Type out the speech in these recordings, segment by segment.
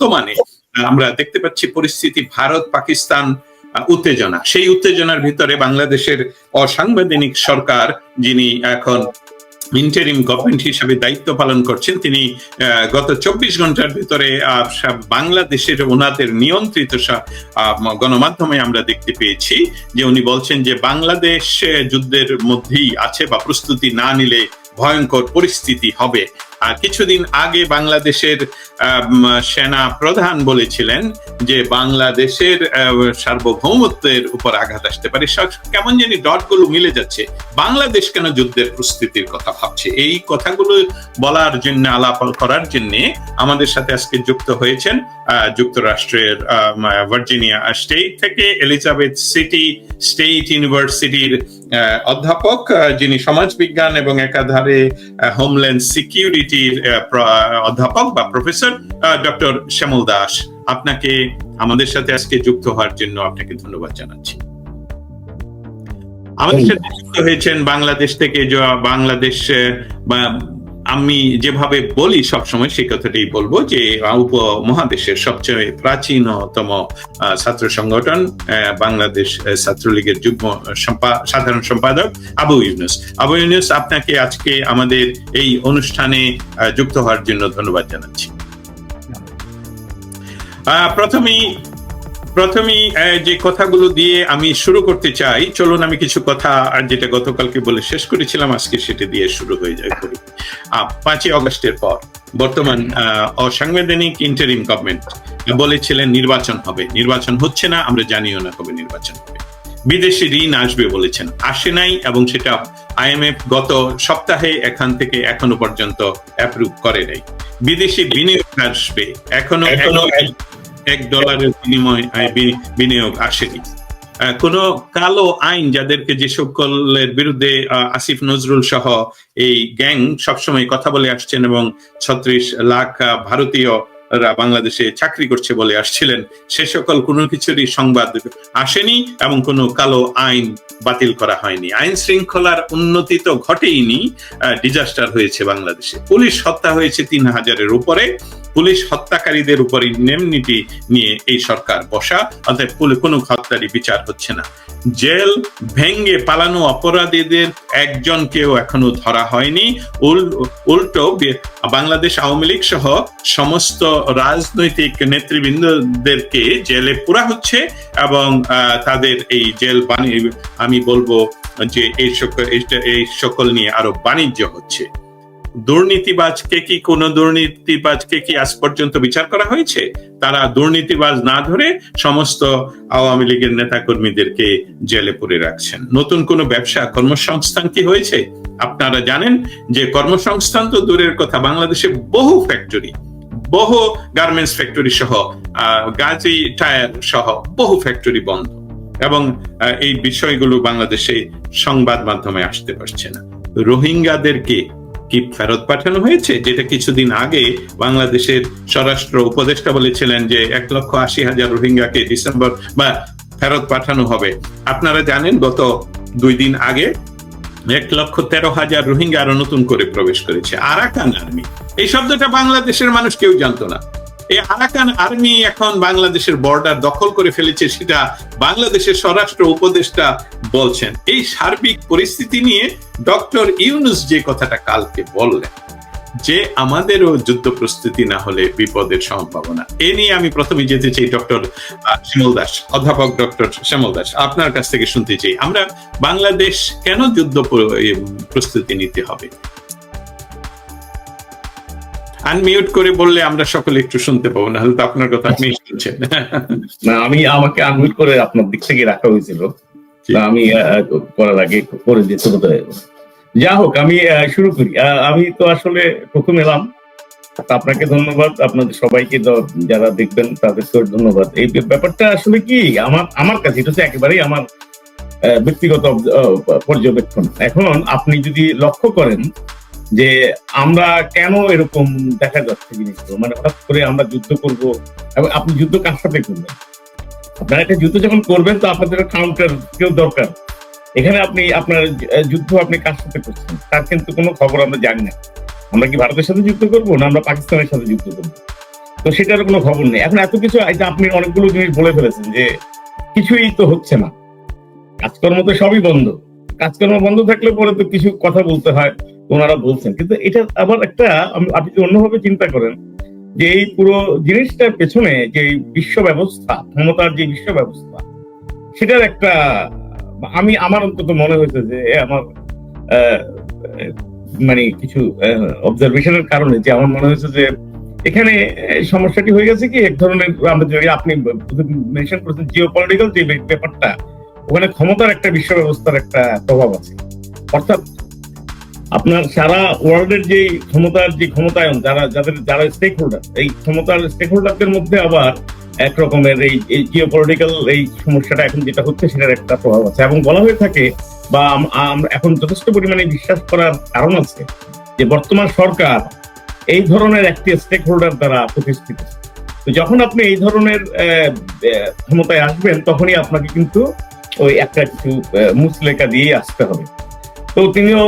বর্তমানে, আমরা দেখতে পাচ্ছি পরিস্থিতি ভারত, পাকিস্তান উত্তেজনা। সেই উত্তেজনার ভিতরে বাংলাদেশের অসাংবিধানিক সরকার যিনি এখন ইন্টারিম গভর্নমেন্ট হিসাবে দায়িত্ব পালন করছেন, তিনি গত চব্বিশ ঘণ্টার ভিতরে বাংলাদেশের ওনাদের নিয়ন্ত্রিত গণমাধ্যমে আমরা দেখতে পেয়েছি যে উনি বলছেন যে বাংলাদেশ যুদ্ধের মধ্যেই আছে বা প্রস্তুতি না নিলে ভয়ঙ্কর পরিস্থিতি হবে। কিছুদিন আগে বাংলাদেশের সেনা প্রধান বলেছিলেন যে বাংলাদেশের সার্বভৌমত্বের উপর আঘাত আসতে পারে। কেমন জানি ডটগুলো মিলে যাচ্ছে। বাংলাদেশ কেন যুদ্ধের প্রস্তুতির কথা ভাবছে? এই কথাগুলো বলার জন্য, আলাপ করার জন্য আমাদের সাথে আজকে যুক্ত হয়েছেন যুক্তরাষ্ট্রের ভার্জিনিয়া স্টেট থেকে এলিজাবেথ সিটি স্টেট ইউনিভার্সিটির অধ্যাপক যিনি সমাজবিজ্ঞান এবং একাধারে হোমল্যান্ড সিকিউরিটির অধ্যাপক বা প্রফেসর ডক্টর শ্যামল দাস। আপনাকে আমাদের সাথে আজকে যুক্ত হওয়ার জন্য আপনাকে ধন্যবাদ জানাচ্ছি। আমাদের সাথে যুক্ত হয়েছেন বাংলাদেশ থেকে য- বাংলাদেশ বা আমি যেভাবে বলি সবসময় সেই কথাটাই বলব যে উপমহাদেশের সবচেয়ে প্রাচীনতম ছাত্র সংগঠন বাংলাদেশ ছাত্রলীগের যুগ্ম সাধারণ সম্পাদক আবু ইউনুস। আবু ইউনুস, আপনাকে আজকে আমাদের এই অনুষ্ঠানে যুক্ত হওয়ার জন্য ধন্যবাদ জানাচ্ছি। প্রথমেই প্রথমেই যে কথাগুলো দিয়ে আমি শুরু করতে চাই চলুন আমি কিছু কথা আর যেটা গতকালকে বলে শেষ করেছিলাম আজকে সেটা দিয়ে শুরু হয়ে যায় করি পাঁচই অগস্টের পর বর্তমান অসাংবিধানিক ইন্টারিম গভর্নমেন্ট বলেছিলেন নির্বাচন হবে। নির্বাচন হচ্ছে না আমরা জানিও না কবে নির্বাচন হবে। বিদেশি ঋণ আসবে বলেছেন। আসে নাই এবং সেটা আইএমএফ গত সপ্তাহে এখান থেকে এখনও পর্যন্ত অ্যাপ্রুভ করে নাই। বিদেশি বিনিয়োগ আসবে। এখনও এখনও এক ডলারের বিনিময় বিনিয়োগ আসেনি। কোনো কালো আইন যাদেরকে যে সকলের বিরুদ্ধে আসিফ নজরুল সহ এই গ্যাং সবসময় কথা বলে আসছেন এবং ছত্রিশ লাখ আহ, ভারতীয়রা বাংলাদেশে চাকরি করছে বলে আসছিলেন সে সকল কোনো কিছুরই সংবাদ আসেনি এবং কোনো কালো আইন বাতিল করা হয়নি। আইন শৃঙ্খলার উন্নতি তো ঘটেইনি ডিজাস্টার হয়েছে বাংলাদেশে। পুলিশ হত্যা হয়েছে তিন হাজারের উপরে। পুলিশ হত্যাকারীদের উপর ইন্ডেমনিটি নিয়ে এই সরকার বসা অর্থাৎ কোনো হত্যারই বিচার হচ্ছে না। জেল ভেঙ্গে পালানো অপরাধীদের একজনকেও এখনও ধরা হয়নি। উল্টো বাংলাদেশ আওয়ামী লীগ সহ সমস্ত রাজনৈতিক নেতৃবৃন্দদেরকে জেলে পুরা হচ্ছে এবং তাদের এই জেল বাণী আমি বলব যে এই সকল এই সকল নিয়ে আরও বাণিজ্য হচ্ছে। দুর্নীতিবাজকে কি কোন দুর্নীতিবাজকে কি আজ পর্যন্ত বিচার করা হয়েছে? তারা দুর্নীতিবাজ না ধরে সমস্ত আওয়ামী লীগের নেতা কর্মীদেরকে জেলে পুরে রাখছেন। নতুন কোন ব্যবসা, কর্মসংস্থান কি হয়েছে? আপনারা জানেন যে কর্মসংস্থান তো দূরের কথা, বাংলাদেশে বহু ফ্যাক্টরি বহু গার্মেন্টস ফ্যাক্টরি সহ গাজী টায়ার সহ বহু ফ্যাক্টরি বন্ধ এবং এই বিষয়গুলো বাংলাদেশে সংবাদ মাধ্যমে আসতে পারছে না। রোহিঙ্গাদেরকে কি ফেরত পাঠানো হয়েছে? যেটা কিছুদিন আগে বাংলাদেশের স্বরাষ্ট্র উপদেষ্টা বলেছিলেন যে এক লক্ষ আশি হাজার রোহিঙ্গাকে ডিসেম্বর বা ফেরত পাঠানো হবে। আপনারা জানেন, গত দুই দিন আগে এক লক্ষ তেরো হাজার রোহিঙ্গা আরও নতুন করে প্রবেশ করেছে। Arakan army. এই শব্দটা বাংলাদেশের মানুষ কেউ জানতো না। এই আরাকান আর্মি এখন বাংলাদেশের বর্ডার দখল করে ফেলেছে, সেটা বাংলাদেশের স্বরাষ্ট্র উপদেষ্টা বলছেন, এই সার্বিক পরিস্থিতি নিয়ে ডক্টর ইউনুস যে কথাটা কালকে বললেন, যে আমাদেরও যুদ্ধ প্রস্তুতি না হলে বিপদের সম্ভাবনা, এ নিয়ে আমি প্রথমে যেতে চাই ডক্টর শ্যামল দাস, অধ্যাপক ডক্টর শ্যামল দাস, আপনার কাছ থেকে শুনতে চাই। আমরা বাংলাদেশ কেন যুদ্ধ প্রস্তুতি নিতে হবে? আনমিউট করে বললে আমরা সকলে একটু শুনতে পাবো না হলে তো আপনার কথা আপনি শুনছেন। না, আমি আমাকে আনমিউট করে আপনার দিক থেকে রাখা হয়েছিল। আমি করার আগে করে দিতে বোধ যা হোক, আমি শুরু করি। আমি তো আসলে প্রথম এলাম। আপনাকে ধন্যবাদ, আপনাদের সবাইকে যারা দেখবেন তাদেরকে ধন্যবাদ। এই ব্যাপারটা আসলে কি? আমার আমার কাছে এটা হচ্ছে একেবারেই আমার ব্যক্তিগত পর্যবেক্ষণ। এখন আপনি যদি লক্ষ্য করেন যে আমরা কেন এরকম দেখা যাচ্ছে জিনিসগুলো? মানে হঠাৎ করে আমরা যুদ্ধ করব? এবং আপনি যুদ্ধ কার সাথে করবেন? একটা যখন করবেন, তো আপনাদের কাউন্টার কেউ দরকার। এখানে আপনি, আপনার যুদ্ধ আপনি সাথে করছেন? তার কিন্তু কোনো খবর আমরা জানি না। আমরা কি ভারতের সাথে করব, না আমরা পাকিস্তানের সাথে করব? তো কোনো খবর নেই। এখন এত কিছু আপনি অনেকগুলো জিনিস বলে ফেলেছেন যে কিছুই তো হচ্ছে না। কাজকর্ম তো সবই বন্ধ। কাজকর্ম বন্ধ থাকলে পরে তো কিছু কথা বলতে হয় ওনারা বলছেন। কিন্তু এটা আবার একটা, আপনি অন্যভাবে চিন্তা করেন যে এই পুরো জিনিসটার পেছনে যে বিশ্ব ব্যবস্থা ক্ষমতার যে বিশ্ব ব্যবস্থা সেটার একটা, আমি, আমার অন্তত মনে হয়েছে যে আমার মানে কিছু অবজারভেশনের কারণে যে আমার মনে হয়েছে যে, এখানে সমস্যাটি হয়ে গেছে কি, এক ধরনের, আমরা যদি আপনি মেনশন করেছেন জিও পলিটিক্যাল যে ব্যাপারটা, ওখানে ক্ষমতার একটা বিশ্ব ব্যবস্থার একটা প্রভাব আছে। অর্থাৎ আপনার সারা ওয়ার্ল্ডের যে ক্ষমতার যে ক্ষমতায়ন যারা যাদের যারা স্টেক হোল্ডার এই ক্ষমতার স্টেক হোল্ডারদের মধ্যে আবার এক রকমের এই জিও পলিটিক্যাল এই সমস্যাটা এখন যেটা হচ্ছে সেটার একটা প্রভাব আছে। এবং বলা হয়ে থাকে বা আমরা এখন যথেষ্ট পরিমাণে বিশ্বাস করার কারণ আছে যে বর্তমান সরকার এই ধরনের একটি স্টেক হোল্ডার দ্বারা প্রতিষ্ঠিত। তো যখন আপনি এই ধরনের ক্ষমতায় আসবেন তখনই আপনাকে কিন্তু ওই একটা কিছু আহ, মুচলেখা দিয়েই আসতে হবে। তো তিনিও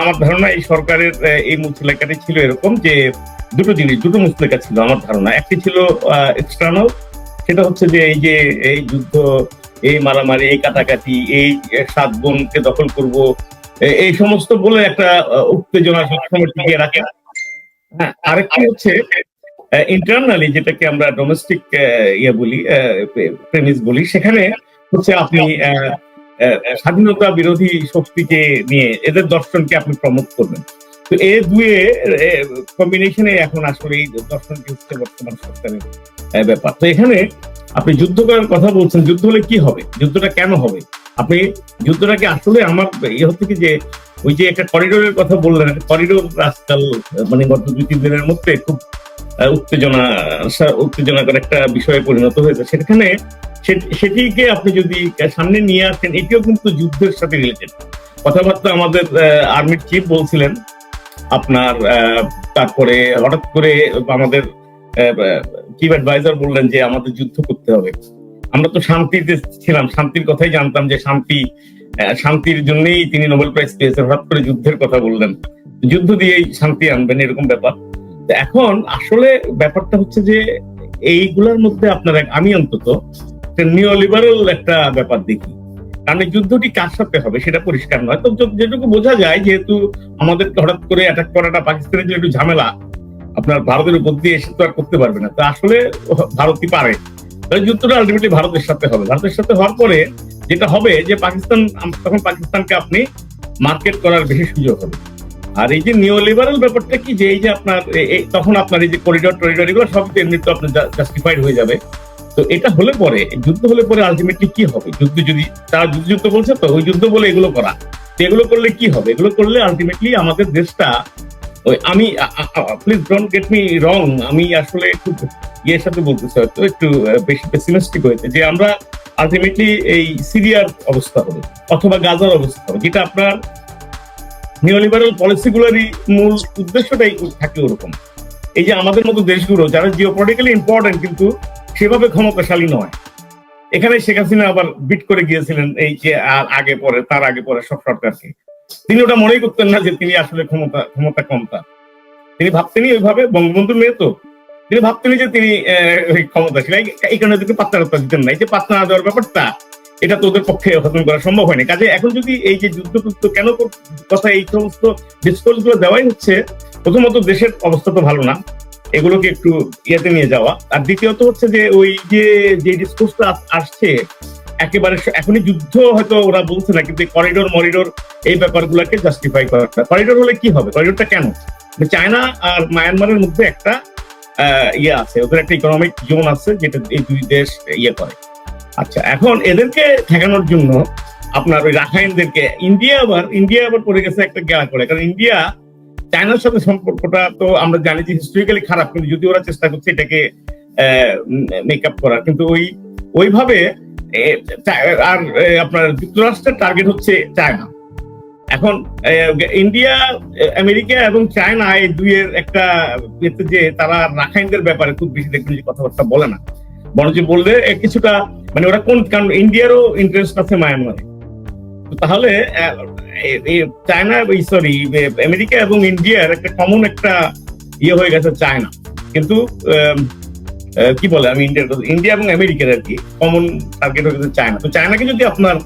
আমার ধারণা এই সরকারের এই মুচলেখাটি ছিল এরকম যে দুটো জিনিস দুটো মুচলেখা ছিল আমার ধারণা। একটি ছিল এক্সটার্নাল সেটা হচ্ছে যে এই যে এই যুদ্ধ এই মারামারি এই কাটাকাটি এই সাত বোনকে দখল করব এই সমস্ত বলে একটা উত্তেজনা সবসময় টিকিয়ে রাখে। হ্যাঁ, আরেকটি হচ্ছে ইন্টারনালি যেটাকে আমরা ডোমেস্টিক ইয়ে বলি প্রেমিস বলি সেখানে হচ্ছে আপনি স্বাধীনতা বিরোধী শক্তিকে নিয়ে এদের দর্শনকে আপনি প্রমোট করবেন। তো এই দুয়ে কম্বিনেশনে এখন আসলে এই দর্শনটি হচ্ছে বর্তমান সরকারের ব্যাপার। তো এখানে আপনি যুদ্ধ করার কথা বলছেন, যুদ্ধ হলে কি হবে? যুদ্ধটা কেন হবে? আপনি যুদ্ধটাকে আসলে আমার ইয়ে হচ্ছে কি যে, ওই যে একটা করিডোরের কথা বললেন, একটা করিডোর আজকাল মানে গত দুই, তিন দিনের মধ্যে খুব উত্তেজনা উত্তেজনাকর একটা বিষয়ে পরিণত হয়েছে। সেখানে সেটিকে আপনি যদি সামনে নিয়ে আসেন, এটিও কিন্তু যুদ্ধের সাথে রিলেটেড কথাবার্তা আমাদের আর্মির চিফ বলছিলেন, আপনার তারপরে হঠাৎ করে আমাদের চিফ অ্যাডভাইজার বললেন যে আমাদের যুদ্ধ করতে হবে। আমরা তো শান্তিতে ছিলাম, শান্তির কথাই জানতাম যে শান্তি শান্তির জন্যই তিনি নোবেল প্রাইজ পেয়েছেন, হঠাৎ করে যুদ্ধের কথা বললেন। যুদ্ধ দিয়েই শান্তি আনবেন, এরকম ব্যাপার। এখন আসলে ব্যাপারটা হচ্ছে যে, এইগুলোর মধ্যে আপনার আমি অন্তত নিও লিবারেল একটা ব্যাপার দেখি। কারণ যুদ্ধটি কার সাথে হবে সেটা পরিষ্কার নয়। তো যেটুকু বোঝা যায় যেহেতু আমাদেরকে হঠাৎ করে অ্যাটাক করাটা পাকিস্তানের জন্য একটু ঝামেলা, আপনার ভারতের উপর দিয়ে এসে তো আর করতে পারবে না। তো আসলে ভারতই পারে। যুদ্ধটা আলটিমেটলি ভারতের সাথে হবে। ভারতের সাথে হওয়ার পরে যেটা হবে যে পাকিস্তান তখন পাকিস্তানকে আপনি মার্কেট করার বেশি সুযোগ হবে। আর এই যে নিও লিবারাল ব্যাপারটা কি যে এই যে আপনার তখন আপনার এই যে করিডর টরিডোর, এগুলো সব এমনি তো আপনার জাস্টিফাইড হয়ে যাবে। তো এটা হলে পরে, যুদ্ধ হলে পরে আলটিমেটলি কি হবে? যুদ্ধ যদি, তারা যুদ্ধ যুদ্ধ বলছে, তো ওই যুদ্ধ বলে এগুলো করা। এগুলো করলে কি হবে? এগুলো করলে আলটিমেটলি আমাদের দেশটা, ওই আমি please don't get me wrong আমি আসলে ইয়ের সাথে বলতেছি হয়তো, একটু বেশি পেসিমিস্টিক হয়েছে, যে আমরা আলটিমেটলি এই সিরিয়ার অবস্থা হবে, অথবা গাজার অবস্থা হবে, যেটা আপনার পলিসিগুলোরই মূল উদ্দেশ্যটাই থাকে ওরকম। এই যে আমাদের মতো দেশগুলো, যারা জিওপলিটিক্যালি ইম্পর্টেন্ট কিন্তু সেভাবে ক্ষমতাশালী নয়। এখানে শেখ হাসিনা আবার বিট করে গিয়েছিলেন এই যে আগে পরে, তার আগে পরে সব সরকারকে। তিনি ওটা মনেই করতেন না যে তিনি আসলে ক্ষমতা ক্ষমতা কম তার। তিনি ভাবতেনই ওইভাবে, বঙ্গবন্ধুর মেয়ে তো। তিনি ভাবতেনই যে তিনি ওই ক্ষমতাশীল। এই- কারণে তিনি পাত্তা দিতেন না। এই যে পাত্তা না দেওয়ার ব্যাপারটা, এটা তো ওদের পক্ষে হজম করা সম্ভব হয়নি। কাজে এখন যদি এই যে যুদ্ধ টুদ্ধ কেন কথা এই সমস্ত ডিসকোর্সগুলো দেওয়াই হচ্ছে, প্রথমত দেশের অবস্থা তো ভালো না। এগুলোকে একটু ইয়েতে নিয়ে যাওয়া। আর দ্বিতীয়ত হচ্ছে যে ওই যে যে ডিসকোর্সটা আসছে, একেবারে এখনই যুদ্ধ হয়তো ওরা বলছে না, কিন্তু করিডোর মরিডোর এই ব্যাপারগুলোকে জাস্টিফাই করাটা করিডোর হলে কি হবে? করিডোরটা কেন? চায়না আর মায়ানমারের মধ্যে একটা ইয়ে আছে, ওদের একটা ইকোনমিক জোন আছে, যেটা এই দুই দেশ ইয়ে করে। আচ্ছা এখন এদেরকে ঠেকানোর জন্য আপনার ওই রাখাইনদেরকে, ইন্ডিয়া আবার ইন্ডিয়া আবার পড়ে গেছে একটা গেলা করে। কারণ ইন্ডিয়া চায়নার সাথে সম্পর্কটা তো আমরা জানি যে হিস্টোরিক্যালি খারাপ, কিন্তু যদি ওরা চেষ্টা করছে এটাকে মেকআপ করার, কিন্তু ওই, ওইভাবে আর আপনার যুক্তরাষ্ট্রের টার্গেট হচ্ছে চায়না। এখন ইন্ডিয়া আমেরিকা এবং চায়না এই দুইয়ের একটা যে তারা রাখাইনদের ব্যাপারে খুব বেশি দেখবেন যে কথাবার্তা বলে না। বরঞ্চ বললে কিছুটা মানে ওরা কোন, কারণ ইন্ডিয়ারও ইন্টারেস্ট আছে মায়ানমারে। তাহলে চায়না সরি আমেরিকা এবং ইন্ডিয়ার একটা কমন একটা ইয়ে হয়ে গেছে চায়না কিন্তু কি বলে আমি ইন্ডিয়ার ইন্ডিয়া এবং আমেরিকার আর কি কমন টার্গেট হচ্ছে চায়না তো চায়নাকে যদি আপনার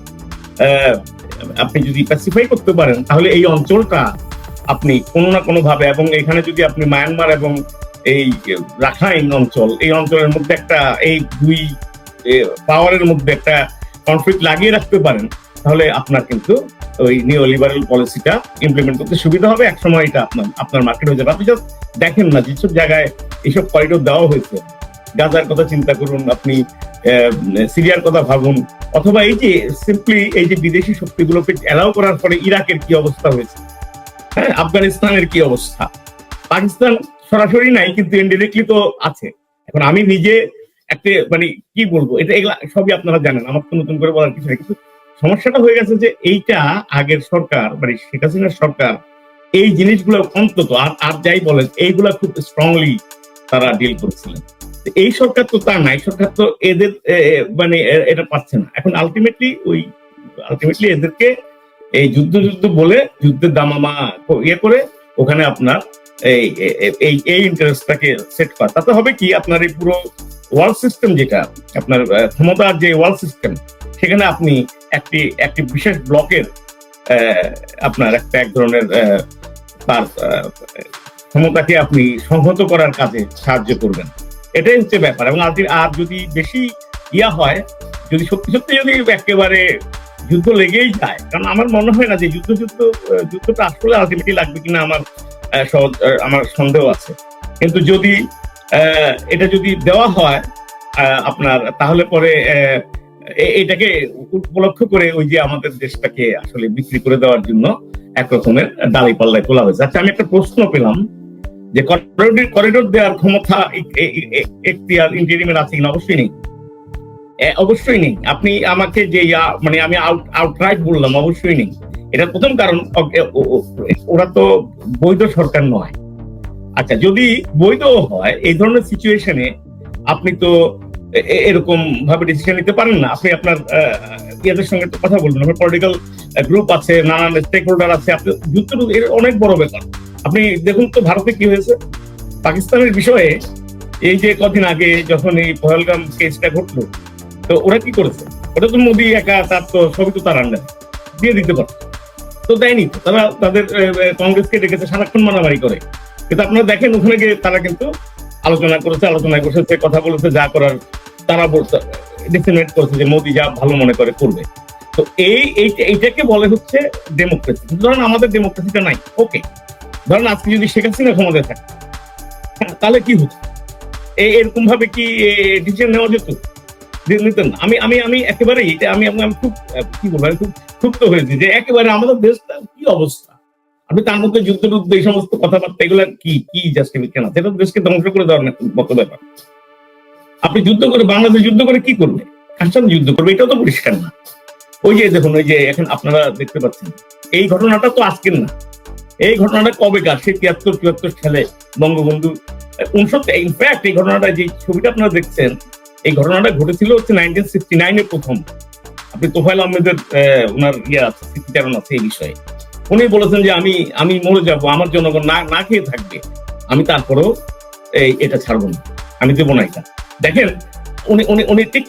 আপনি যদি স্পেসিফাই করতে পারেন, তাহলে এই অঞ্চলটা আপনি কোনো না কোনো ভাবে এবং এখানে যদি আপনি মায়ানমার এবং এই রাখাইন অঞ্চল, এই অঞ্চলের মধ্যে একটা, এই দুই পাওয়ারের মধ্যে একটা কনফ্লিক্ট লাগিয়ে রাখতে পারেন তাহলে আপনার কিন্তু ওই নিও লিবারেল পলিসিটা ইমপ্লিমেন্ট করতে সুবিধা হবে। এক সময় এটা আপনার আপনার মার্কেট হয়ে যাবে। আপনি জাস্ট দেখেন না, যেসব জায়গায় এইসব করিডোর দেওয়া হয়েছে, গাজার কথা চিন্তা করুন, আপনি সিরিয়ার কথা ভাবুন, অথবা এই যে সিম্পলি এই যে বিদেশি শক্তিগুলোকে অ্যালাউ করার পরে ইরাকের কি অবস্থা হয়েছে? হ্যাঁ আফগানিস্তানের কি অবস্থা? পাকিস্তান সরাসরি নাই, কিন্তু ইনডিরেক্টলি তো আছে। এখন আমি নিজে একটা মানে কি বলব, এটা এগুলা সবই আপনারা জানেন। আমার তো নতুন করে বলার কিছু নেই। কিন্তু সমস্যাটা হয়ে গেছে যে এইটা আগের সরকার মানে শেখ হাসিনার সরকার, এই জিনিসগুলো অন্তত আর আর যাই বলেন, এইগুলা খুব স্ট্রংলি তারা ডিল করেছিলেন। এই সরকার তো তা নাই সরকার তো এদের মানে এটা পাচ্ছে না। এখন আলটিমেটলি ওই আলটিমেটলি এদেরকে এই যুদ্ধ যুদ্ধ বলে যুদ্ধের দামামা ইয়ে করে ওখানে আপনার এই এই এই ইন্টারেস্টটাকে সেট করা। তাতে হবে কি, আপনার এই পুরো ওয়ার্ল্ড সিস্টেম যেটা, আপনার ক্ষমতার যে ওয়ার্ল্ড সিস্টেম সেখানে আপনি একটি একটি বিশেষ ব্লকের আপনার একটা এক ধরনের তার ক্ষমতাকে আপনি সংহত করার কাজে সাহায্য করবেন। এটাই হচ্ছে ব্যাপার এবং আর যদি বেশি ইয়া হয়, যদি সত্যি সত্যি যদি একেবারে যুদ্ধ লেগেই যায়, কারণ আমার মনে হয় না যে যুদ্ধ যুদ্ধ যুদ্ধটা আসলে আলটিমেটলি লাগবে কিনা আমার আমার সন্দেহ আছে। কিন্তু যদি এটা যদি দেওয়া হয় আপনার, তাহলে পরে এটাকে উপলক্ষ করে ওই যে আমাদের দেশটাকে আসলে বিক্রি করে দেওয়ার জন্য এক রকমের দাঁড়ি পাল্লায় তোলা হয়েছে। আচ্ছা আমি একটা প্রশ্ন পেলাম যে করিডোর করিডোর দেওয়ার ক্ষমতা এখতিয়ার ইন্টারিমের আছে কিনা? অবশ্যই নেই। অবশ্যই নেই। আপনি আমাকে যে মানে আমি আউট আউটরাইট বললাম, অবশ্যই নেই। এটা প্রথম কারণ ওরা তো বৈধ সরকার নয়। আচ্ছা যদি বৈধ হয়, এই ধরনের সিচুয়েশনে আপনি তো এরকম ভাবে ডিসিশন নিতে পারেন না। আপনি আপনার ইয়াদের সঙ্গে কথা বলবেন। আপনার পলিটিক্যাল গ্রুপ আছে, নানান স্টেক হোল্ডার আছে, আপনি যুদ্ধ এর অনেক বড় ব্যাপার। আপনি দেখুন তো ভারতে কি হয়েছে। পাকিস্তানের বিষয়ে এই যে কদিন আগে যখন এই পহলগাম কেসটা ঘটলো, তো ওরা কি করেছে? ওটা তো মোদী একা, তার তো সবই তো তার আন্ডারে দিয়ে দিতে পারত। তো দেয়নি তারা তাদের কংগ্রেসকে ডেকেছে, সারাক্ষণ মারামারি করে। কিন্তু আপনারা দেখেন ওখানে গিয়ে তারা কিন্তু আলোচনা করেছে আলোচনা করেছে কথা বলেছে, যা করার তারা ডিসিমেট করেছে যে মোদী যা ভালো মনে করে করবে। তো এই এই- এইটাকে বলে হচ্ছে ডেমোক্রেসি ধরেন আমাদের ডেমোক্রেসিটা নাই। ওকে ধরেন আজকে যদি শেখ হাসিনা ক্ষমতায় থাকে হ্যাঁ, তাহলে কি হতো? এই এরকম ভাবে কি ডিসিশন নেওয়া যেত? নিতেন আমি আমি আমি একেবারে এটা আমি আমি আমি খুব কি বলব আমি খুব ক্ষুব্ধ হয়েছি যে একেবারে আমাদের দেশটা কি অবস্থা? আপনি তার মধ্যে যুদ্ধ টুদ্ধ এই সমস্ত কথাবার্তা এগুলো কি কি জাস্টিফিকেশন আছে এটা দেশকে ধ্বংস করে দেওয়ার মতো ব্যাপার। আপনি যুদ্ধ করে বাংলাদেশ যুদ্ধ করে কি করবে? কার সাথে যুদ্ধ করবে এটাও তো পরিষ্কার না। ওই যে দেখুন ওই যে এখন আপনারা দেখতে পাচ্ছেন এই ঘটনাটা তো আজকের না। এই ঘটনাটা কবে কার? সেই তিয়াত্তর চুয়াত্তর সালে বঙ্গবন্ধু উনসত্তর ইনফ্যাক্ট এই ঘটনাটা যে ছবিটা আপনারা দেখছেন এই ঘটনাটা ঘটেছিল হচ্ছে নাইনটিন সিক্সটি নাইনে প্রথম। আপনি তোফাইল আহমেদের আহ, ওনার ইয়ে আছে স্মৃতিচারণ আছে এই বিষয়ে। উনি বলেছেন যে আমি আমি মরে যাব আমার জনগণ না না খেয়ে থাকবে আমি তারপরেও এটা ছাড়বো না আমি দেবো না এটা। দেখেন, উনি উনি উনি ঠিক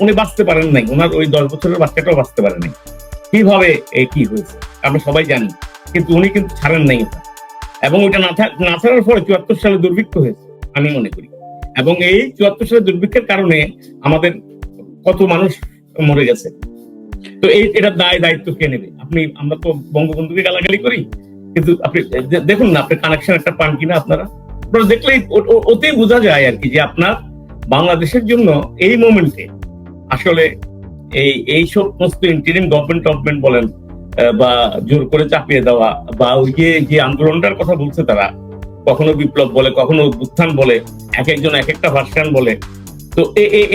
উনি- বাঁচতে পারেন নাই। ওনার ওই দশ বছরের বাচ্চাটাও বাঁচতে নাই। কীভাবে কি হয়েছে? আমরা সবাই জানি, কিন্তু উনি কিন্তু ছাড়েন নাই এটা এবং ওইটা না ছাড়ার ফলে চুয়াত্তর সালে দুর্ভিক্ষ হয়েছে, আমি মনে করি। এবং এই চুয়াত্তর সালে দুর্ভিক্ষের কারণে আমাদের কত মানুষ মরে গেছে। তো এই, এটা দায়, দায়িত্ব কে নেবে? আপনি, আমরা তো বঙ্গবন্ধুকে গালাগালি করি, কিন্তু আপনি দেখুন না আপনি কানেকশন একটা পান কিনা আপনারা? দেখলেই ওতেই বোঝা যায় আর কি যে আপনার বাংলাদেশের জন্য এই মোমেন্টে আসলে এই এই সমস্ত ইন্টারিম গভর্নমেন্ট টভর্নমেন্ট বলেন বা জোর করে চাপিয়ে দেওয়া বা ওই যে যে আন্দোলনটার কথা বলছে তারা কখনো বিপ্লব বলে কখনো উত্থান বলে এক একজন এক একটা ভার্সন বলে তো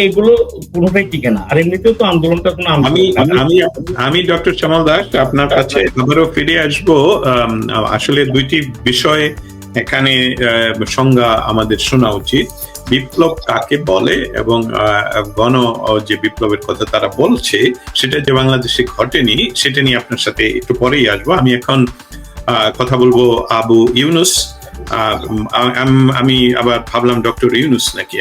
এগুলো কোনোটাই টিকে না। আর এমনিতেও তো আন্দোলনটা কোনো আমি আমি আমি ডক্টর চামাল দাস আপনার কাছে আবারও ফিরে আসব আসলে দুইটি বিষয় এখানে সংজ্ঞা আমাদের শোনা উচিত। বিপ্লব কাকে বলে এবং গণ যে বিপ্লবের কথা তারা বলছে, সেটা যে বাংলাদেশে ঘটেনি, সেটা নিয়ে আপনার সাথে একটু পরেই আসব। আমি এখন কথা বলব আবু ইউনুস। আমি আবার ভাবলাম ডক্টর ইউনুস নাকি